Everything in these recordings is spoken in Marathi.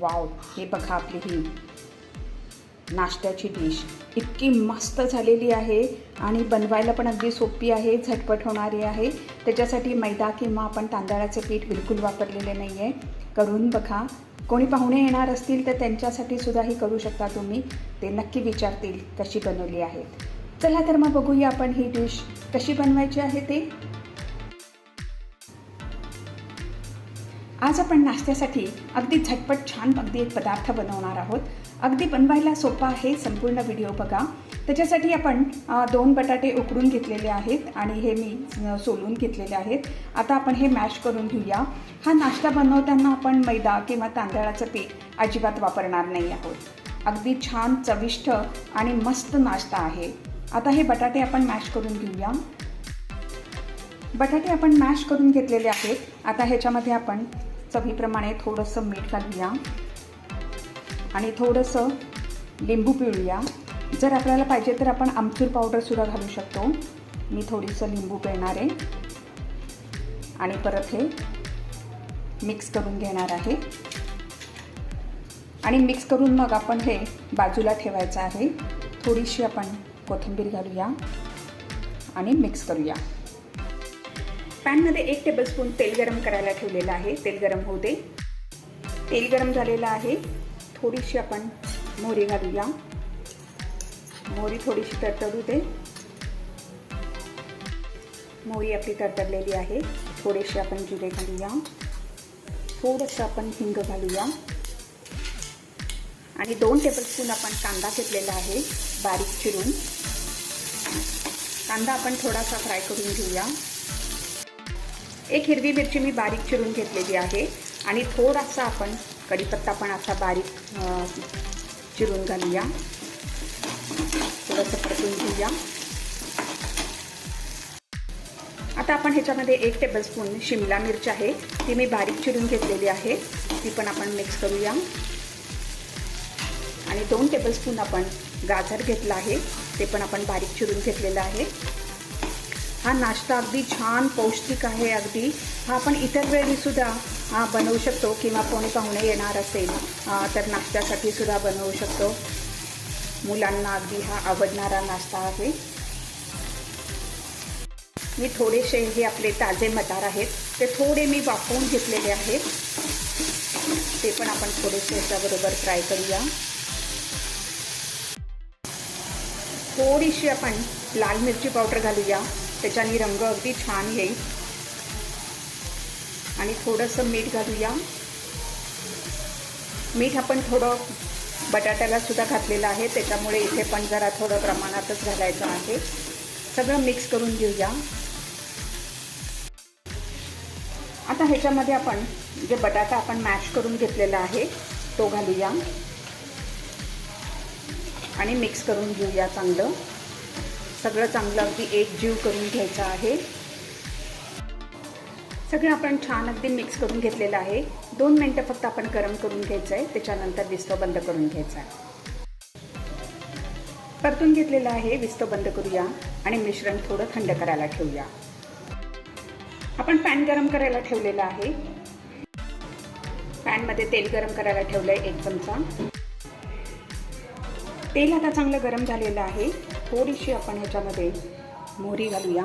वाव हे बघा आपली ही नाश्त्याची डिश इतकी मस्त झालेली आहे आणि बनवायला पण अगदी सोपी आहे झटपट होणारी आहे. त्याच्यासाठी मैदा किंवा आपण तांदळाचे पीठ बिलकुल वापरलेले नाही आहे करून बघा. कोणी पाहुणे येणार असतील तर त्यांच्यासाठी सुद्धा ही करू शकता तुम्ही. ते नक्की विचारतील कशी बनवली आहे. चला तर मग बघूया आपण ही डिश कशी बनवायची आहे ते. आज आपण नाश्त्यासाठी अगदी झटपट छान अगदी एक पदार्थ बनवणार आहोत. अगदी बनवायला सोपा आहे संपूर्ण व्हिडिओ बघा. त्याच्यासाठी आपण दोन बटाटे उकडून घेतलेले आहेत आणि हे मी सोलून घेतलेले आहेत. आता आपण हे मॅश करून घेऊया. हा नाश्ता बनवताना आपण मैदा किंवा तांदळाचं पीठ अजिबात वापरणार नाही आहोत. अगदी छान चविष्ट आणि मस्त नाश्ता आहे. आता हे बटाटे आपण मॅश करून घेऊया. बटाटे आपण मॅश करून घेतलेले आहेत. आता ह्याच्यामध्ये आपण चवीप्रमाणे थोडंसं मीठ घालूया. आणि थोडंसं लिंबू पिळूया. जर आपल्याला पाहिजे तर आपण आमचूर पावडरसुद्धा घालू शकतो. मी थोडीसं लिंबू पिळणार आहे. आणि परत हे मिक्स करून घेणार आहे. आणि मिक्स करून मग आपण हे बाजूला ठेवायचं आहे. थोडीशी आपण कोथिंबीर घालूया. आणि मिक्स करूया. पॅनमध्ये एक टेबलस्पून तेल गरम करायला ठेवलेलं आहे. तेल गरम होऊ दे. तेल गरम झालेलं आहे. थोडीशी आपण मोहरी घालूया. मोहरी थोडीशी तरतडू दे. मोहरी आपली तरतडलेली आहे. थोडेसे आपण जिरे घालूया. थोडंसं आपण हिंग घालूया. आणि दोन टेबलस्पून आपण कांदा घेतलेला आहे. बारीक चिरून. कांदा आपण थोडासा फ्राय करून घेऊया. एक हिरवी मिरची मी बारीक चिरून घेतलेली आहे आणि थोडासा आपण कढीपत्ता पण असा बारीक चिरून घालूया. थोडंसं परतून घेऊया. आता आपण ह्याच्यामध्ये एक टेबलस्पून शिमला मिरची आहे. ती मी बारीक चिरून घेतलेली आहे. ती पण आपण मिक्स करूया. आणि दोन टेबलस्पून आपण गाजर घेतला आहे. ते पण आपण बारीक चिरून घेतलेलं आहे. हा नाश्ता अगदी छान पौष्टिक आहे अगदी. हा आपण इतर वेळीसुद्धा हा बनवू शकतो किंवा कोणी पाहुणे येणार असेल तर नाश्त्यासाठी सुद्धा बनवू शकतो. मुलांना अगदी हा आवडणारा नाश्ता आहे. मी थोडेसे हे आपले ताजे मटार आहेत ते थोडे मी वाफवून घेतलेले आहेत. ते पण आपण थोडेसे याच्याबरोबर फ्राय करूया. थोडीशी आपण लाल मिरची पावडर घालूया. त्याच्याने रंग अगदी छान येईल. आणि थोडंसं मीठ घालूया. मीठ आपण थोडं बटाट्याला सुद्धा घातलेलं आहे. त्याच्यामुळे इथे पण जरा थोडं प्रमाणातच घालायचं आहे. सगळं मिक्स करून घेऊया. आता ह्याच्यामध्ये आपण जे बटाटा आपण मॅश करून घेतलेला आहे तो घालूया. आणि मिक्स करून घेऊया चांगलं. सगळं चांगलं अगदी एक जीव करून घ्यायचं आहे. सगळं आपण छान अगदी मिक्स करून घेतलेलं आहे. दोन मिनटं फक्त आपण गरम करून घ्यायचं आहे त्याच्यानंतर विस्तो बंद करून घ्यायचा आहे परतून घेतलेलं आहे विस्तो बंद करूया आणि मिश्रण थोडं थंड करायला ठेवूया. आपण पॅन गरम करायला ठेवलेलं आहे. पॅनमध्ये तेल गरम करायला ठेवलं आहे एक चमचा. तेल आता चांगलं गरम झालेलं आहे. थोडीशी आपण ह्याच्यामध्ये मोहरी घालूया.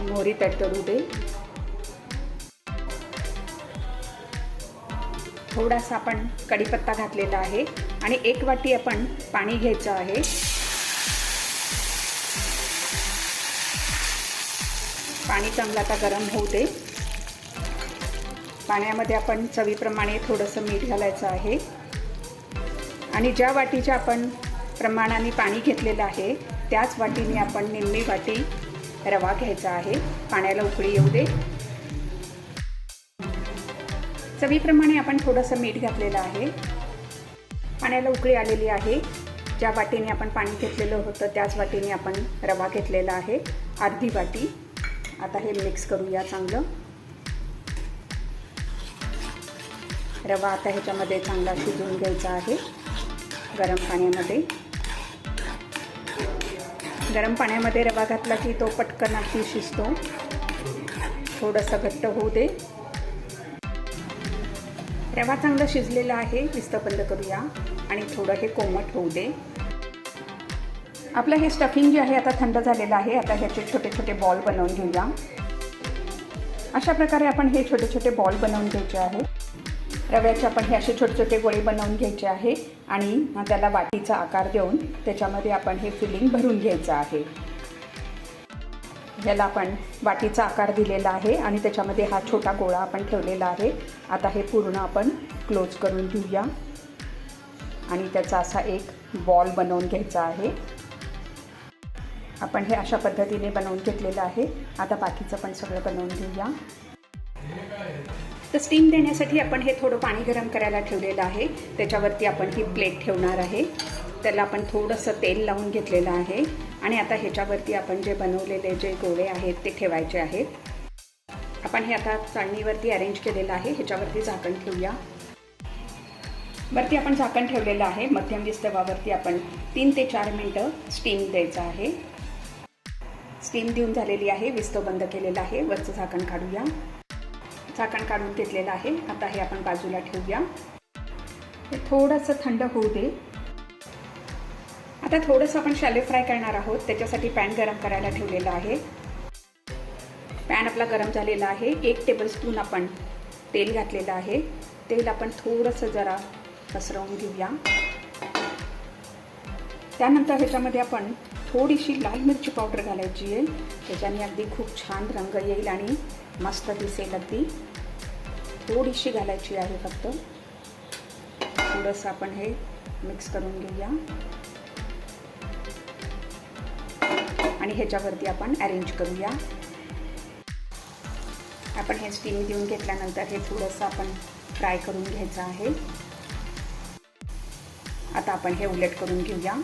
मोहरी तडतडू दे. थोडासा आपण कढीपत्ता घातलेला आहे आणि एक वाटी आपण पाणी घ्यायचं आहे. पाणी चांगलं आता गरम होऊ दे. पाण्यामध्ये आपण चवीप्रमाणे थोडंसं मीठ घालायचं आहे. आणि ज्या वाटीच्या आपण प्रमाणाने पाणी घेतलेलं आहे त्याच वाटीने आपण निम्मी वाटी रवा घ्यायचा आहे. पाण्याला उकळी येऊ दे. चवीप्रमाणे आपण थोडंसं मीठ घातलेलं आहे. पाण्याला उकळी आलेली आहे. ज्या वाटीने आपण पाणी घेतलेलं होतं त्याच वाटीने आपण रवा घेतलेला आहे. अर्धी वाटी. आता हे मिक्स करूया चांगलं. रवा आता ह्याच्यामध्ये चांगला शिजवून घ्यायचा आहे. गरम पाण्यामध्ये. गरम पाण्यामध्ये रवा घातला की तो पटकन अगदी शिजतो. थोडंसं घट्ट होऊ दे. रवा चांगला शिजलेला आहे विस्त बंद करूया आणि थोडं हे कोमट होऊ दे. आपलं हे स्टफिंग जे आहे आता थंड झालेलं आहे आता ह्याचे छोटे छोटे बॉल बनवून घेऊया. अशा प्रकारे आपण हे छोटे छोटे बॉल बनवून घ्यायचे आहे. रव्याचे आपण हे असे छोटे छोटे गोळे बनवून घ्यायचे आहे आणि त्याला वाटीचा आकार देऊन त्याच्यामध्ये आपण हे फिलिंग भरून घ्यायचं आहे. याला आपण वाटीचा आकार दिलेला आहे आणि त्याच्यामध्ये हा छोटा गोळा आपण ठेवलेला आहे. आता हे पूर्ण आपण क्लोज करून घेऊया. आणि त्याचा असा एक बॉल बनवून घ्यायचा आहे. आपण हे अशा पद्धतीने बनवून घेतलेलं आहे. आता बाकीचं पण सगळं बनवून घेऊया. तर स्टीम देण्यासाठी आपण हे थोडं पाणी गरम करायला ठेवलेलं आहे. त्याच्यावरती आपण ही प्लेट ठेवणार आहे. त्याला आपण थोडंसं तेल लावून घेतलेलं आहे. आणि आता ह्याच्यावरती आपण जे बनवलेले जे गोळे आहेत ते ठेवायचे आहेत. आपण हे आता चाळणीवरती अरेंज केलेलं आहे. ह्याच्यावरती झाकण ठेवूया. वरती आपण झाकण ठेवलेलं आहे. मध्यम विस्तवावरती आपण तीन ते चार मिनटं स्टीम द्यायचं आहे. स्टीम देऊन झालेली आहे. विस्तव बंद केलेला आहे. वरचं झाकण काढूया. झाकण काढून घेतलेलं आहे. आता हे आपण बाजूला ठेवूया. हे थोडंसं थंड होऊ दे. आता थोडंसं आपण शॅले फ्राय करणार आहोत. त्याच्यासाठी पॅन गरम करायला ठेवलेला आहे. पॅन आपला गरम झालेला आहे. एक टेबलस्पून आपण तेल घातलेलं आहे. तेल आपण थोडंसं जरा पसरवून घेऊया. त्यानंतर ह्याच्यामध्ये आपण थोडीशी लाल मिरची पावडर घालायची आहे. त्याच्याने अगदी खूप छान रंग येईल आणि मस्त दिसेल अगदी. थोडीशी घालायची आहे फक्त. थोडंसं आपण हे मिक्स करून घेऊया. आणि ह्याच्यावरती आपण अरेंज करूया. आपण हे स्टीम देऊन घेतल्यानंतर हे थोडंसं आपण फ्राय करून घ्यायचं आहे. आता आपण हे उलट करून घेऊया.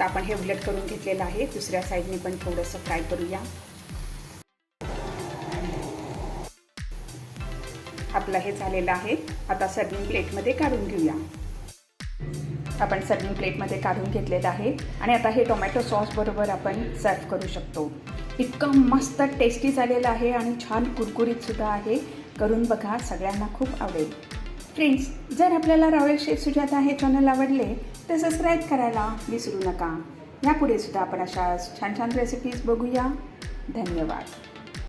आता आपण हे उलट करून घेतलेलं आहे. दुसऱ्या साईडने पण थोडंसं फ्राय करूया. आपलं हे झालेलं आहे. आता सर्विंग प्लेटमध्ये काढून घेऊया. आपण सर्विंग प्लेटमध्ये काढून घेतलेलं आहे. आणि आता हे टोमॅटो सॉस बरोबर आपण सर्व करू शकतो. इतकं मस्त टेस्टी झालेलं आहे आणि छान कुरकुरीत सुद्धा आहे. करून बघा सगळ्यांना खूप आवडेल. फ्रेंड्स जर आपल्याला रॉयल शेफ सुजाता हे चॅनल आवडले तर सबस्क्राईब करायला विसरू नका. यापुढे सुद्धा आपण अशा छान छान रेसिपीज बघूया. धन्यवाद.